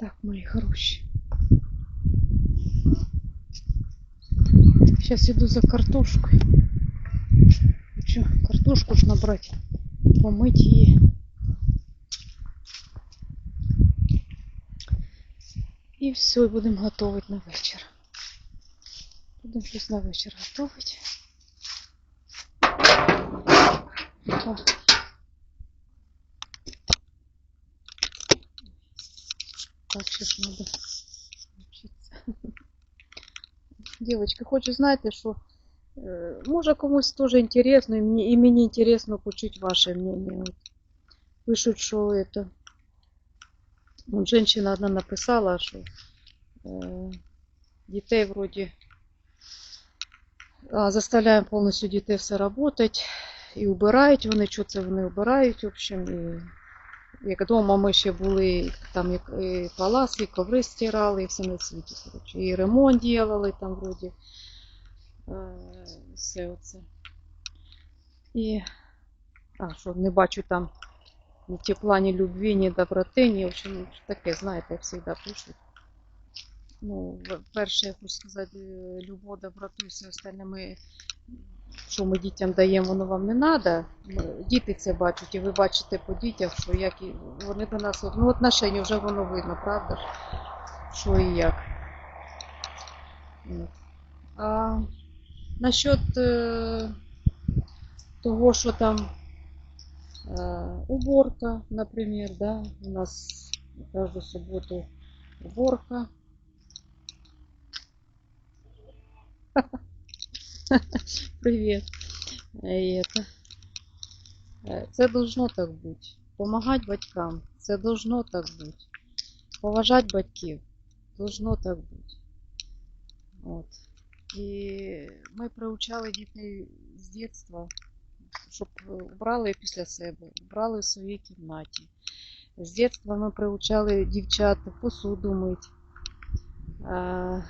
Так, мої хороші. Сейчас иду за картошкой. Хочу картошку ж набрать, помыть її. І все, і будемо готувати на вечір. Будемо щось на вечір готувати. О. Так, сейчас надо вчитися. Девочки, хочу, знаєте, що е, може комусь теж інтересно, і мені, і мені інтересно почути ваше мнение. От. Пишуть, що это. Вот женщина одна написала, що е, дітей вроді а, заставляємо повністю дітей все работать. І убирають вони, що це вони убирають, в общем. І, як вдома ми ще були, там і, і паласи, і коври стирали, і все на світі. Коротше. І ремонт ділили там вроді. Е, все оце. І, а, що не бачу там ні тепла, ні любві, ні доброти, ні, в общем, таке, знаєте, як завжди пишуть. Ну, перше, я хочу сказати, любов, доброту і все остальне ми, що ми дітям даємо, воно вам не треба. Діти це бачать, і ви бачите по дітях, що як і вони до нас, ну, отношення вже воно видно, правда ж? Що і як. А насчет е, того, що там э, уборка, например, да, у нас каждую субботу уборка. Привет. Это. Е, Це должно так бути. Помагати батькам. Це должно так бути. Поважати батьків. Должно так бути. От. І ми приучали дітей з дитинства щоб брали після себе, брали в своїй кімнаті. З дитинства ми приучали дівчат посуду мить. А,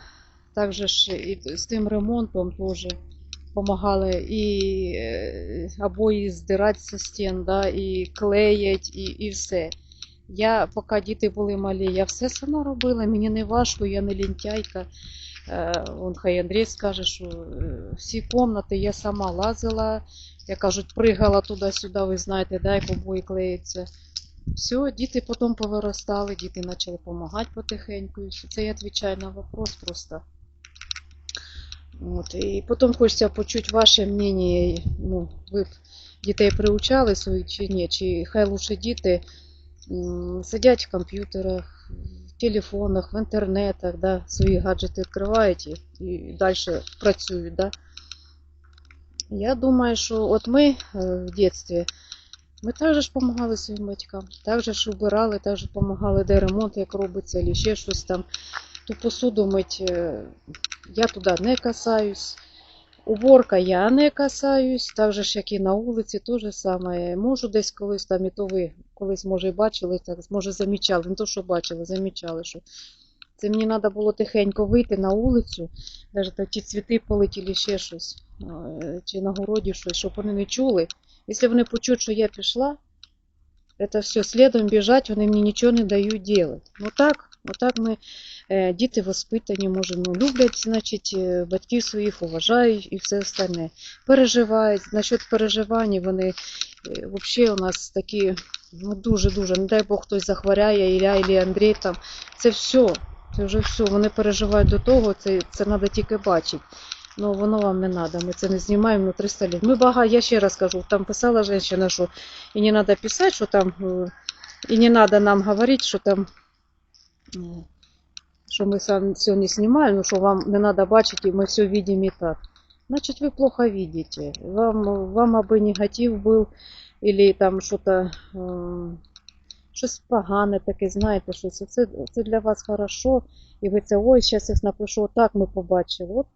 також і з тим ремонтом теж допомагали і е, обої здирати зі стін, да, і клеять, і, і все. Я, поки діти були малі, я все сама робила, мені не важко, я не лінтяйка. Е, Он хай Андрій скаже, що е, всі кімнати я сама лазила, як кажуть, пригала туди-сюди, ви знаєте, да, як обої клеїться. Все, діти потім повиростали, діти почали допомагати потихеньку. Це я відповідаю на вопрос просто. От, і потім хочеться почути ваше мнение. Ну, ви дітей приучали своїх чи ні, чи хай лучше діти сидять в комп'ютерах, в телефонах, в інтернетах, да, свої гаджети відкривають і, і далі працюють. Да. Я думаю, що от ми е, в дитинстві, ми також допомагали своїм батькам, також ж убирали, також допомагали, де ремонт, як робиться, або ще щось там. Ту посуду мить, е, я туди не касаюсь. Уборка я не касаюсь, так же ж, як і на вулиці, то же саме. Можу десь колись там, і то ви колись, може, бачили, так, може, замічали, не то, що бачили, замічали, що це мені треба було тихенько вийти на вулицю, навіть ті цвіти полетіли, ще щось, чи на городі щось, щоб вони не чули. Якщо вони почують, що я пішла, це все слідом біжать, вони мені нічого не дають робити. Ну так, отак ми, е, діти воспитані, може, ну, люблять, значить, е, батьків своїх уважають і все остальне. Переживають. Насчет переживань вони е, взагалі у нас такі, ну дуже-дуже, не дай Бог хтось захворяє, Ілля, Ілля Андрій там, це все. Це вже все. Вони переживають до того, це, це треба тільки бачити. Ну, воно вам не треба, ми це не знімаємо на 300 літ. Ми багато, я ще раз кажу, там писала жінка, що і не треба писати, що там, і не треба нам говорити, що там, що ми все не знімаємо, ну, що вам не треба бачити, ми все бачимо і так. Значить, ви плохо видите. Вам, вам аби негатив був, или там що-то, е, щось погане таке, знаєте, що це, це, для вас хорошо, і ви це, ой, зараз я напишу, отак ми побачили. От,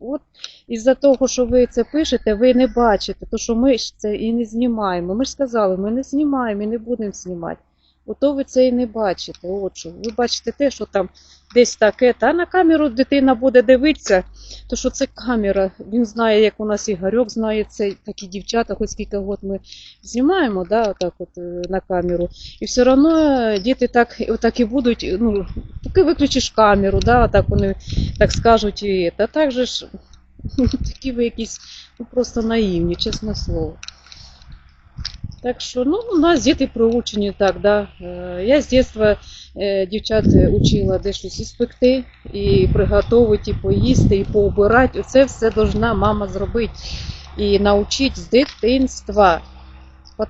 от із-за того, що ви це пишете, ви не бачите, то що ми ж це і не знімаємо. Ми ж сказали, ми не знімаємо і не будемо знімати. Ото ви це і не бачите. От що. Ви бачите те, що там десь таке. Та на камеру дитина буде дивитися, то що це камера. Він знає, як у нас Ігорьок знає це, такі дівчата, хоч скільки год ми знімаємо, да, отак от е, на камеру. І все одно діти так, отак і будуть, ну, поки виключиш камеру, да, так вони так скажуть, і та так же ж такі ви якісь ну, просто наївні, чесне слово. Так що, ну, у нас діти проучені так, да. Е, Я з дитинства е, дівчат учила де щось і спекти, і приготувати, і поїсти, і поубирати. Це все должна мама зробити. І навчити з дитинства.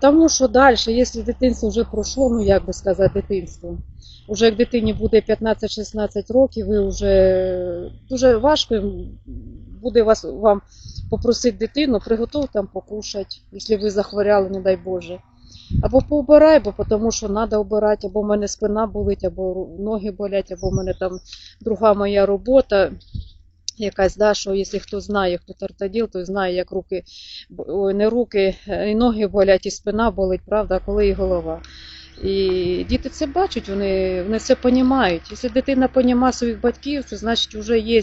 Тому що далі, якщо дитинство вже пройшло, ну як би сказати, дитинство. Уже як дитині буде 15-16 років, ви вже дуже важко буде вас, вам попросити дитину, приготуй там покушати, якщо ви захворяли, не дай Боже. Або поубирай, бо тому що треба обирати, або в мене спина болить, або ноги болять, або в мене там друга моя робота. Якась, да, що якщо хто знає, хто тартоділ, то знає, як руки, не руки, е, і ноги болять, і спина болить, правда, а коли і голова. І діти це бачать, вони, вони це розуміють. Якщо дитина розуміє своїх батьків, це значить вже є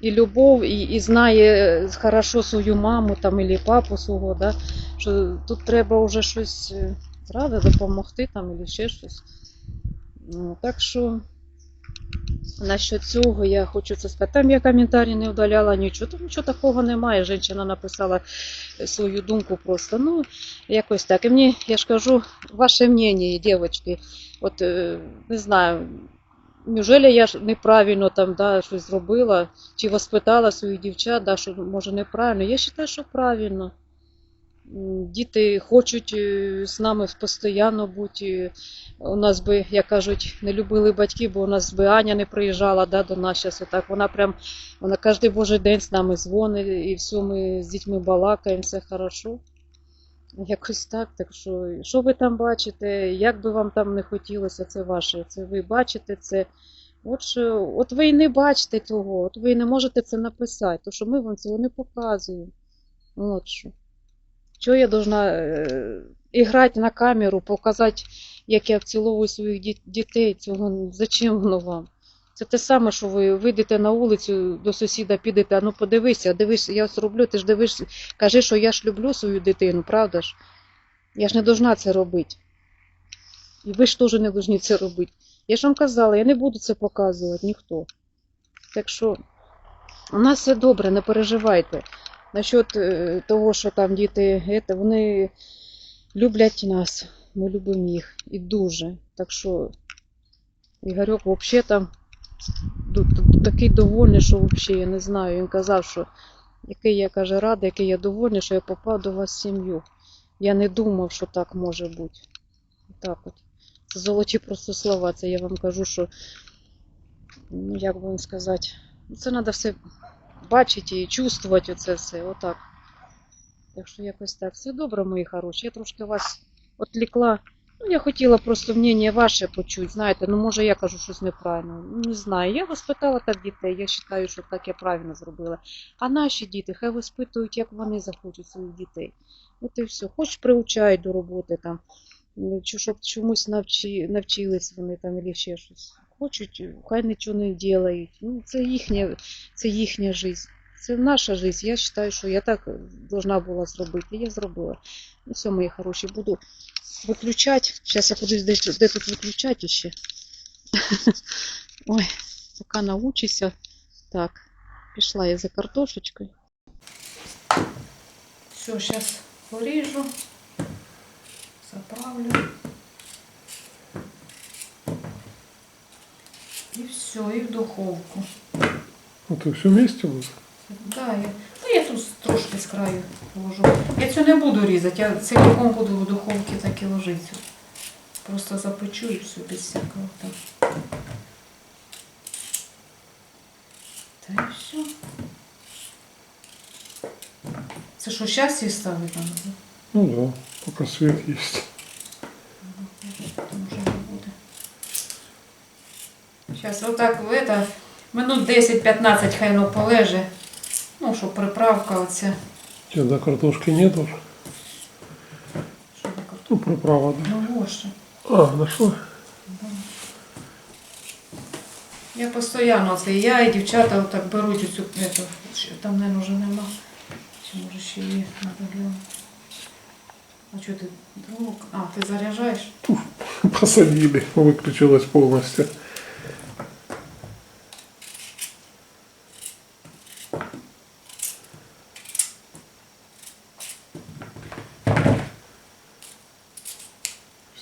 і любов, і, і знає хорошо свою маму там, або папу свого, да, що тут треба вже щось е, правда, допомогти там, або ще щось. Ну, так що насчет цього я хочу це сказати. Там я коментарі не удаляла нічого, там нічого такого немає. Жінка написала е, свою думку просто. Ну, якось так. І мені, я ж кажу, ваше мнение, дівчатки, от е, не знаю, неужели я ж неправильно там да, щось зробила, чи воспитала своїх дівчат, да, що може неправильно. Я вважаю, що правильно. Діти хочуть е, з нами постійно бути. У нас би, як кажуть, не любили батьки, бо у нас би Аня не приїжджала да, до нас зараз. Отак. Вона прям вона кожен божий день з нами дзвонить, і все, ми з дітьми балакаємо, все хорошо. Якось так. Так що, що ви там бачите, як би вам там не хотілося, це ваше. Це ви бачите це. От, що, от ви і не бачите того, от ви і не можете це написати, тому що ми вам цього не показуємо. От що. Що я должна е, іграти на камеру, показати, як я вціловую своїх дітей, цього зачем воно вам? Це те саме, що ви вийдете на вулицю до сусіда, підете, а ну подивися, дивись, я ось роблю, ти ж дивиш, кажи, що я ж люблю свою дитину, правда ж? Я ж не должна це робити. І ви ж теж не повинні це робити. Я ж вам казала, я не буду це показувати, ніхто. Так що у нас все добре, не переживайте. Насчет е, того, що там діти, вони люблять нас, ми любимо їх і дуже. Так що Ігорьок взагалі там такий довольний, що взагалі я не знаю. Він казав, що який я каже радий, який я довольний, що я попав до вас в сім'ю. Я не думав, що так може бути. Так от. Це золоті просто слова. Це я вам кажу, що ну як вам сказати, це треба все бачити і чувствувати оце все. Отак. Так що якось так. Все добре, мої хороші. Я трошки вас відлікла. Ну, я хотіла просто мнення ваше почути. Знаєте, ну може я кажу щось неправильно. Не знаю. Я воспитала так дітей. Я вважаю, що так я правильно зробила. А наші діти хай воспитують, як вони захочуть своїх дітей. От і все. Хоч приучають до роботи там, чи щоб чомусь навчи, навчились вони там, або ще щось. Хочуть, хай нічого не роблять. Ну, це їхня, це їхня життя. Це наша життя. Я вважаю, що я так должна була зробити. Я зробила. Ну, все, мої хороші, буду виключати. Зараз я подивлюсь, де, де тут виключати ще. Ой, поки научуся. Так, пішла я за картошечкою. Все, зараз поріжу, заправлю. І все, і в духовку. Ну, ты все вместе будет? Да, я, ну, я тут трошки з краю положу. Я цю не буду різати, я цілком буду в духовці так і ложити. Просто запечу і все без всякого там. Та і все. Це що, зараз її ставити там? Ну да, есть. Там вже не буде. Зараз отак в это, минут 10-15 хай воно полеже. Щоб приправка оця. Тебя до картошки нет уже? Ну, приправа, да. Ну. А, нашла? Я постійно це і я, і дівчата отак беруть оцю ету, що там не вже нема. Чи може ще є надо глянути. А що ти друг? А, ти заряджаєш? Посадили, выключилась полностью.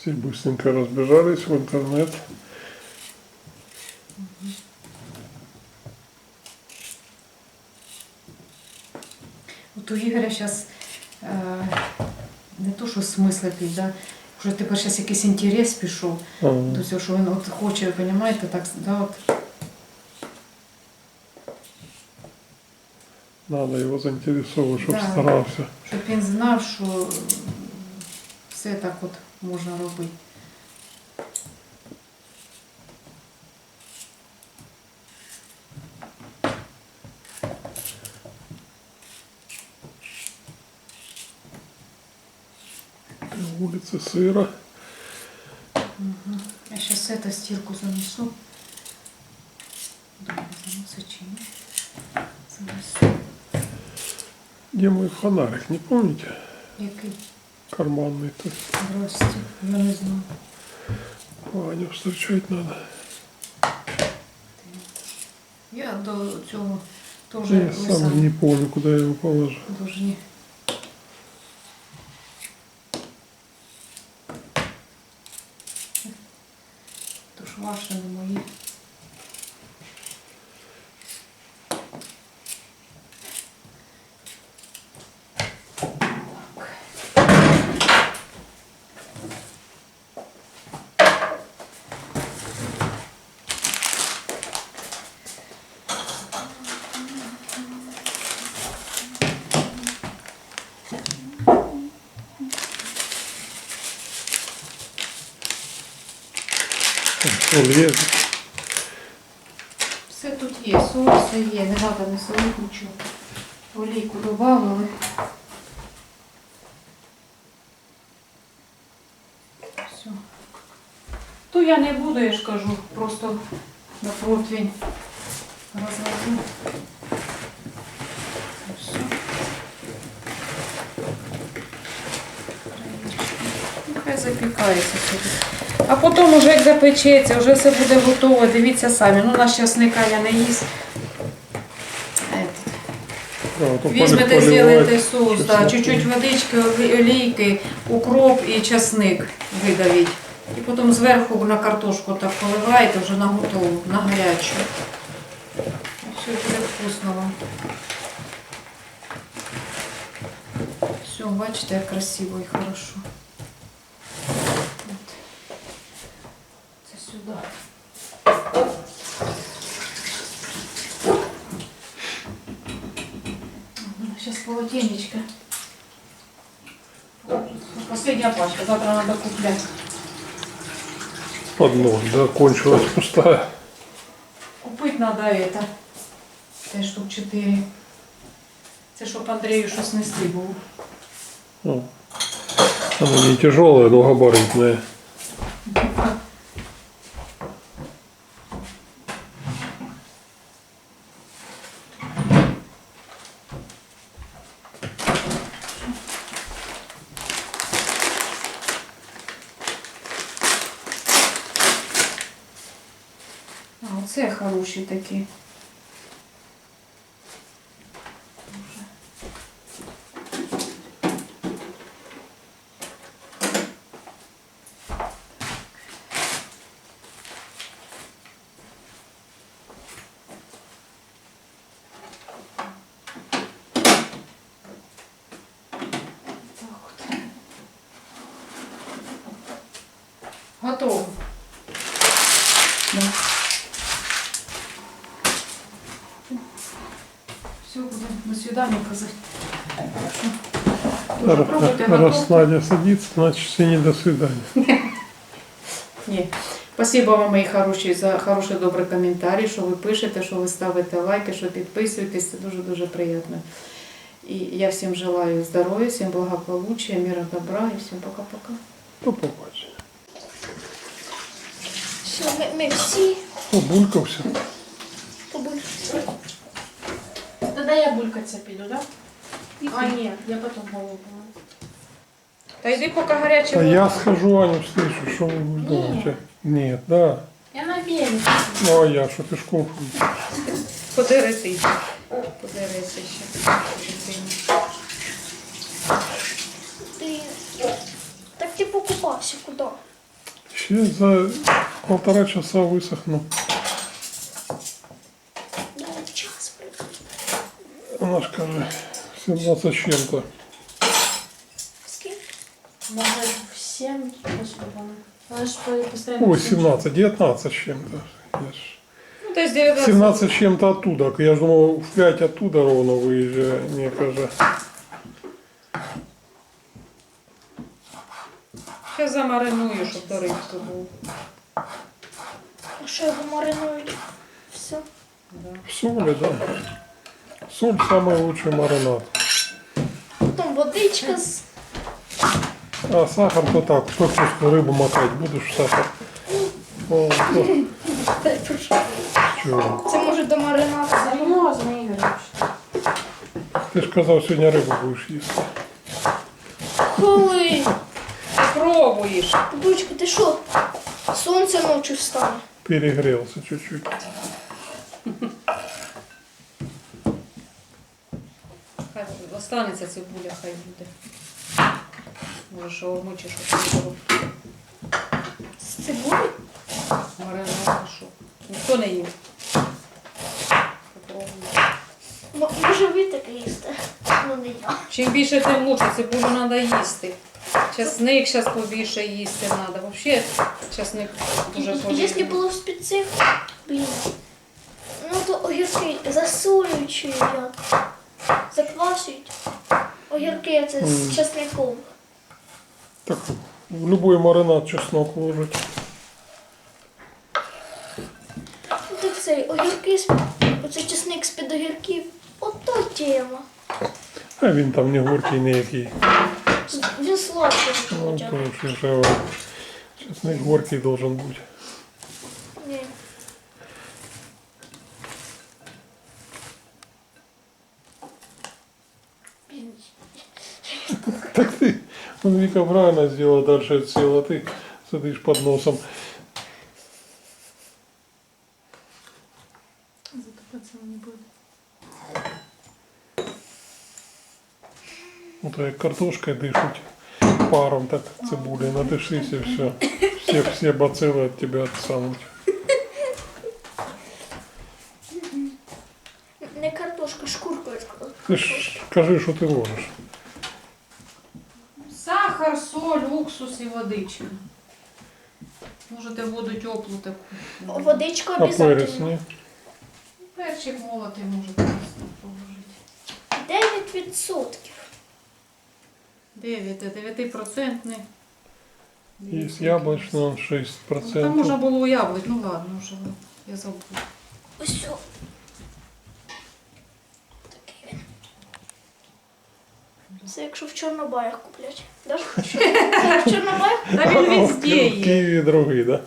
Все быстренько разбежались в интернет. От у Ігоря зараз е, не то, що смисл якийсь, да? вже тепер зараз якийсь інтерес пішов А, до цього, що він от хоче, ви розумієте, так, да, от, надо его заинтересовывать, чтобы Да. старался. щоб він знав, що е, все так от Можна робити. На улице сыро. Мгм. Я сейчас это стирку занесу. Думаю, занесу чи ні? Занесу. Где мой фонарик, не помните? Який? Карманный. -то. Здрасте. Я не знаю. Ваню встречать надо. Я до цього теж Я лиса сам не помню, куда я его положил. должні. То Он. Все тут є, соль, все є, не треба не солити нічого. Олійку додали. Все. То я не буду, я ж кажу, просто на противень розвожу. Все. Нехай запікається собі. А потім уже як запечеться, вже все буде готово, дивіться самі. Ну, наш часника я не їсть. Он Візьмете, зробите соус, да, чуть-чуть водички, олійки, укроп і часник видавіть. І потім зверху на картошку так поливаєте вже на готову, на гарячу. Все, буде вкусно вам. Все, бачите, як красиво і хорошо. От. Це сюди. Сейчас полотенечко. Последняя пачка, завтра надо куплять. Одно, да, кончилась пустая. Купити надо это. Це штук 4. Це щоб Андрію щось нести було. Ну, Она не тяжелая, но габаритная. А, оце хороші такі. Так от. Готово. Да. Все, будем на свидание казать. Тоже пробуйте, значит все не до свидания. Ні. Спасибо вам, мої хороші, за хороший добрий коментарі, що ви пишете, що ви ставите лайки, що підписуєтесь. Це дуже-дуже приємно. І я всім желаю здоров'я, всім благополуччя, мира, добра і всім пока-пока. До побачення. Все, ми, ми всі Побулькався. побульшили. Тогда я булькаться піду, да? А, ні, я потом голову помою. Та йди поки гаряче. А я схожу, Аню встречу, что вы думаете? Нет, да. Я на велике. Ну а я что пешком? Подерити. Подерися ще. Ти так ти покупався куди? Ще за полтора часа высохну. Час прийде. Она ж каже, 17 с чем-то. Скільки? Може, в 7, господи. Вона ж по- Ой, 17, 19 с чем-то. Я ж- Ну, десь 19. 17 с чем-то оттуда. Я ж думал, в 5 оттуда ровно выезжаю. Не, каже. Ще замариную, щоб до рибки був. А що його маринують? Соли, да. Соль самый лучший маринад. Потім водичка з. А сахар то так, пекушку рыбу мотать будешь в сахар. О, то Та й про чого? Це може до маринаду. Серйозно, Ігор. Ти ж казав, сьогодні рибу будеш їсти. Коли? Пробуєш. Бабулечка, ти що? Сонце ночі встане. Перегрелся чуть-чуть. Хай останеться цибуля, хай буде. Може, що обмочиш, що З цибулі? маринад, що. Ніхто не їв. М- може ви таке їсте? Ну не я. Чим більше, тим лучше. Цибулю треба їсти. Часник зараз побільше їсти треба. Взагалі часник дуже Якщо полезний. було цих, блін. Ну то огірки засолюють чи як? Заквасюють. Огірки це з Мгм. часником. Так, в любой маринад чеснок ложить. Ну так цей огірки, оце часник з-під огірків. Ото тема. А він там не горький ніякий. Він сладкий Ну, хоча тому що ж чесник горький должен бути. Ні. Так ты, он Вика правильно сделала, дальше села, ты сидишь под носом. Закопаться не буде. Ну, то як картошкой дышать паром, так цибулей надышись и все. Все, все бациллы от тебя отстанут. Не картошка, шкуркою. Ты ж скажи, что ты ложишь. Сахар, соль, уксус і водичка. Можете воду теплу таку. Водичку А перец обов'язково. Перчик молотий можете положити. 9 відсотків. 9, 9%. Есть яблочный, он Ну, Там можна 6%. було яблук, ну ладно, вже я забула. Ось. о. Такий він. Це якщо в Чорнобаях куплять. Да? Це в Чорнобаях Та він везде В є. Киеве другие, да?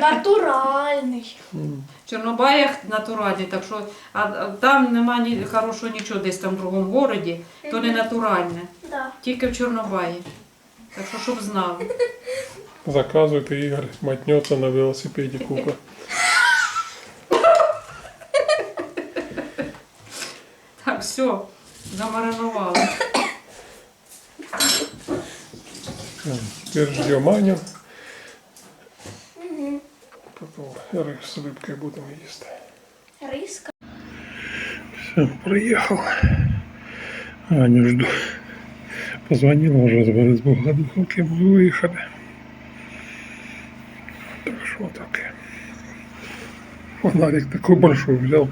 натуральний. В Чорнобаях натуральні, так що а, а там нема ні хорошого нічого десь там в другому городі, то не натуральне. Да. Тільки в Чорнобаї. Так що щоб знали. Заказывает, и Игорь мотнется на велосипеде купа. Так, все, замаринували. Теперь ждем Аню. Угу. Потом рис с рыбкой будем есть. Риска. Все, приехал. Аню жду. Позвонила уже с Борисбогодуховки, мы выехали. Так что так. Фонарик такой большой взял.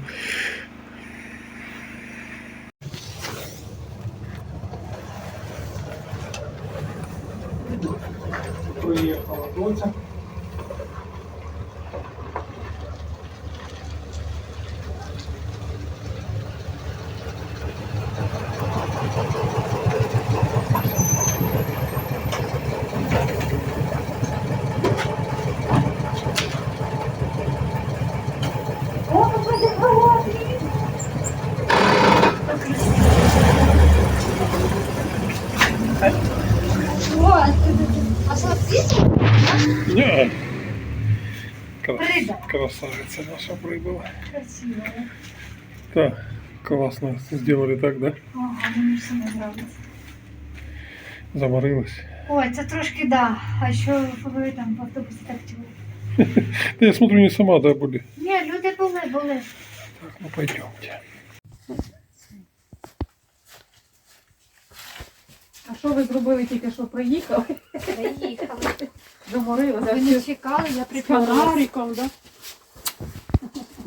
Красавица наша прибыла. Красиво. Так, классно сделали так, да? Ага, мені все не подобається. Заморилась. Ой, це трошки да. А що ви там в автобусі так чули? Да я смотрю, не сама, да, были. Ні, люди були, були. Так, ну пойдемте. А що ви зробили тільки що приїхали? Приїхали. Заморилися. Ви не чекали, я З припала. фонариком, да?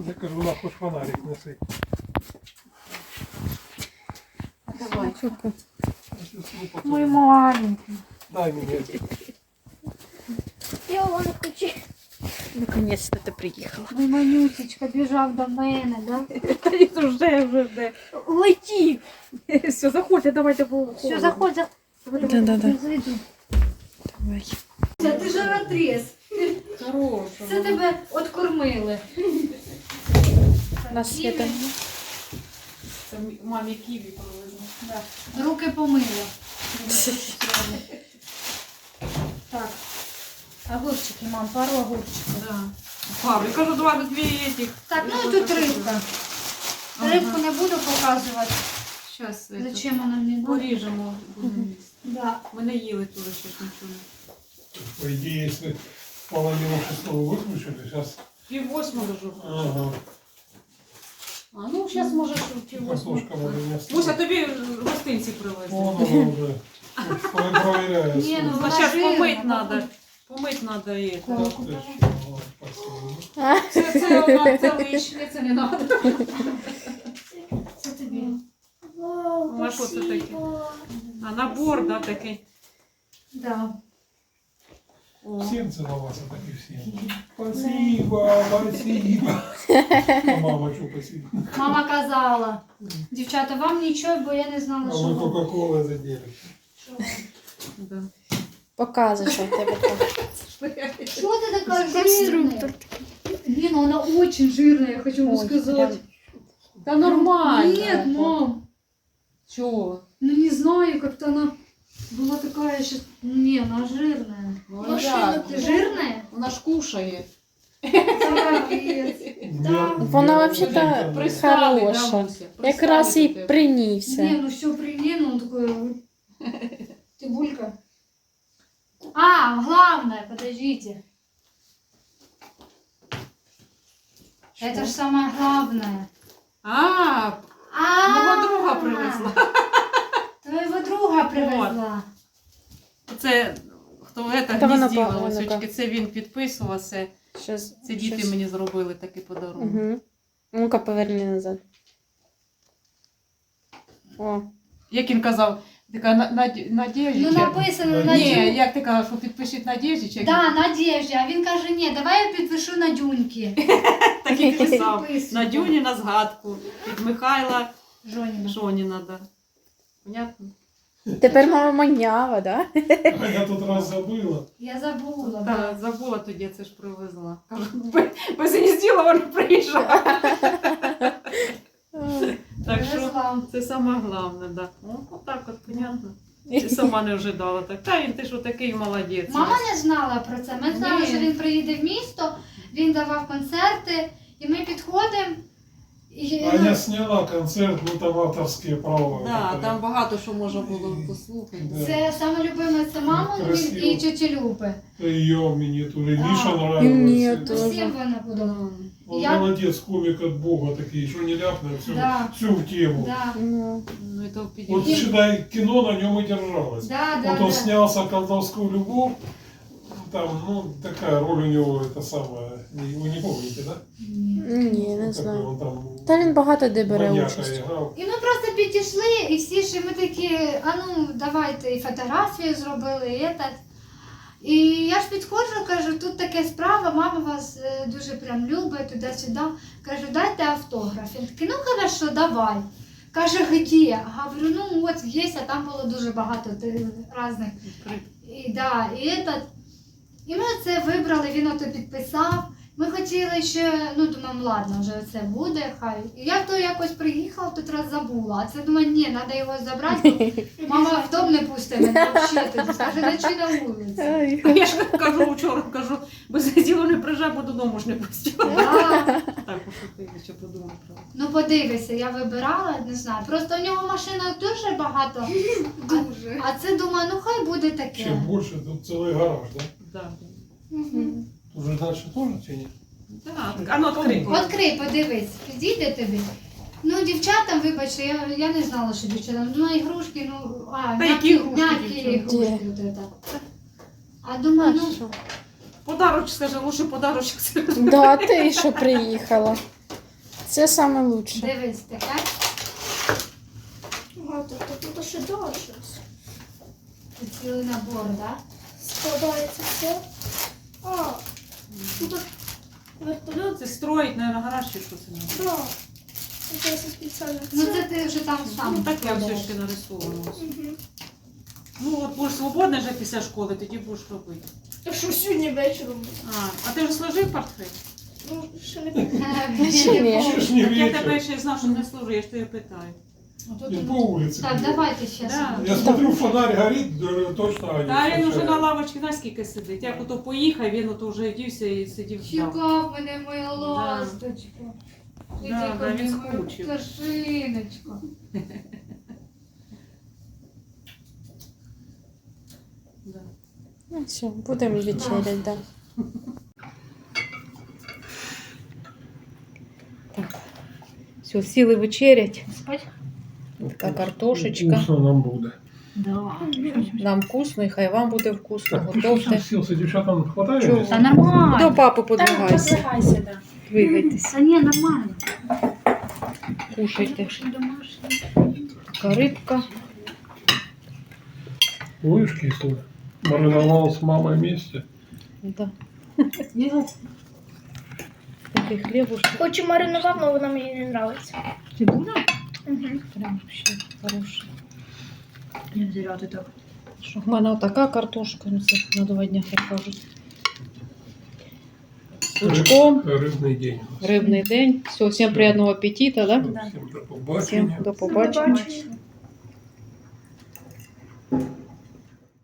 Я кажу, на хоть фонарик неси. Давай. Мой маленький. Дай мне. Я вам хочу. Наконец-то ти приїхала. Мой манютечка біжав до мене, да? Та вже, вже, де. Летів. Все, заходьте, давайте по Все, заходь, заходь. Да-да-да. Зайду. Давай. Це ти жаротрез. Хорошого. Це тебе откормили. Нас є там. Це мамі ківі привезли. Да. Руки помила. Так. Огурчики, мам, пару огурчиків. Да. Пару. Я кажу, два, дві этих. Так, ну і тут рибка. Рибку не буду показувати. Зараз Зачем вона мені надо? поріжемо. будемо їсти. Да. Ми не їли тут ще ж нічого. По идее, если половину шестого выключили, сейчас... Пів восьмого вже. Ага. А ну зараз може що пів восьмого. Картошка может не Муся, тобі гостинці привезли. Вон она уже. Про- Проверяю. Не, ну А вона зараз жирна, помить вона треба. Помить треба і. Да ты что, вот, спасибо. Це, це, одна, це лишнє, це не треба. Це тобі. А що це таке? А набор, да, такий. Да. Всем целоваться, так и всем. Спасибо, спасибо. А мама что спасибо? Мама казала. Дівчата, вам нічого, бо я не А знала, мы що. ви- Кока-Колой задели. Да. Показуй, що в тебе там. Что ты такая жирная? Не, ну она очень жирная, я хочу вам Ой, сказать. Та нормально. Нет, мам. Чого? Ну не знаю, как-то она была такая сейчас... Не, она жирная. Ну, як? Ты жирная? Вона ж кушає. Капец. Да. Вона взагалі-то Пристали, да, хороша. Муся? Якраз Пристали і до тебе. Не, принівся. ну все при ну он такой... вот. Ты булька. А, главное, подождите. Это же самое главное. А, А, мого друга привезла. Твоего друга привезла. Це хто це Та вона гнізділа, це він підписувався. Щас, Це діти щас. мені зробили такий подарунок. Угу. Ну-ка, поверни назад. О, Як він казав, така на, Ну написано на Ні, як ти казав, що підпишіть Надєжі, чи як Да, Надежді. А він каже, ні, давай я підпишу на дюньки. так і писав. На Дюні на згадку. Від Михайла Жоніна. Жоніна, да. Понятно? тепер мама манява, да? А я тут раз забыла. Я забула. Та, да. забула тоді, це ж привезла. Без гнізділа вона приїжджає. Так що це саме головне, да. Ну, отак от, понятно. Ти сама не ожидала так. Та він ти що такий молодець. Мама не знала про це. Ми знали, Ні. що він приїде в місто, він давав концерти, і ми підходимо. І, ну, Аня сняла концерт, ну там авторские права. Да, Это- там багато що можна було послухати. Да. це саме любиме це мама Красиво. і тьоті Люби. Ее в миниатюре. Да. Миша И нравилось. мне Это- тоже. Всім вона подобала. Он Я- молодец, комик от бога, такие, что не ляпное, все, Да. все в тему. Да, Ну, Ну, і то Вот підійде. считай, кино на нем и держалось. да, да. вот он да. снялся «Колдовскую любовь», там, ну, такая роль у него, это самое, не- вы не помните, да? Ні. ні, не Какой знаю. он там Та він багато де бере маньяка участь. играл. І ми просто підійшли, і всі ж ми такі, а ну давайте і фотографію зробили, і этот. І я ж підходжу, кажу, тут таке справа, мама вас е, дуже прям любить, туди-сюди. Кажу, дайте автограф. Він такий, ну хорошо, давай. Каже, где? Говорю, ну от є, а там було дуже багато ти- різних. І, да, і, этот, і ми це вибрали, він ото підписав. Ми хотіли ще, ну думаємо, ладно, вже це буде, хай. Я то якось приїхала, тут раз забула. А це думаю, ні, треба його забрати, бо мама в дом не пустить мене взагалі тоді. Скаже, ночі на вулиці. А я ж кажу вчора, кажу, без діло не приїжджай, бо додому ж не пустила. Да. Так, пошутили, що подумав про. Ну подивися, я вибирала, не знаю. Просто у нього машина дуже багато. Дуже. А це думаю, ну хай буде Чем таке. больше, тут целый гараж, да? Да. Мгм. Уже дальше тоже чи нет? Да. А ну відкрий. Відкрий, подивись, підійде тобі. Ну, дівчатам, вибачте, я, я не знала, що дівчатам. Ну, ігрушки, ну, а, Та м'які які ігрушки, м'які дівчата? ігрушки. от это. А думаю, ну, що? Подарочок, скажи, лучше подарочок. Да, ти що приїхала. Це саме лучше. дивись, таке. Ага, тобто тут ще дальше. Це цілий набор, так? Складається все. А, тут вертольот. Це строїть, наверное, гараж чи що це не? Да. Це спеціально. Ну, це ти вже там сам. Ну, так я все ж нарисовано. Мгм. Ну, от будеш свободна вже після школи, тоді будеш робити. А що сьогодні вечором? А, а ти вже сложив портрет? Ну, ще не Е, Ще ні. Так я тебе ще знав, що не служу, я ж И по улице. Так, давайте ще. Да. Я смотрю, фонарь горит, точно они. Та він уже на лавочці на скільки сидить. Як ото поїхав, він ото вже вдівся і сидів ждав. Чекав мене моя ласточка. Да, да, він скучив. Пташиночка. Да. Ну, все, будемо вечерять, да. Так. Все, сіли вечерять. Така картошечка. Вкусно нам буде. Да. Нам вкусно, і хай вам буде вкусно. Так, ты что Готовте. сил с девчатам хватает? Чого? здесь? Та нормально. До папи подвигайся. Подвигайся, да. Двигайтесь. Та ні, нормально. Кушайте. Така рибка. Будешь кислый? Мариновал с мамой вместе. Да. Такий хлібушек. Хоч і маринував, але вона мені не подобається. Цибуля? Угу. Прям вообще хороший. Не зря ти так. Що в мене така картошка, ну це на два дня, як кажуть. З лучком, Рыбный день. рибний день. Все, всім приємного апетита, да? Всем до Всім до побачення. Побачення.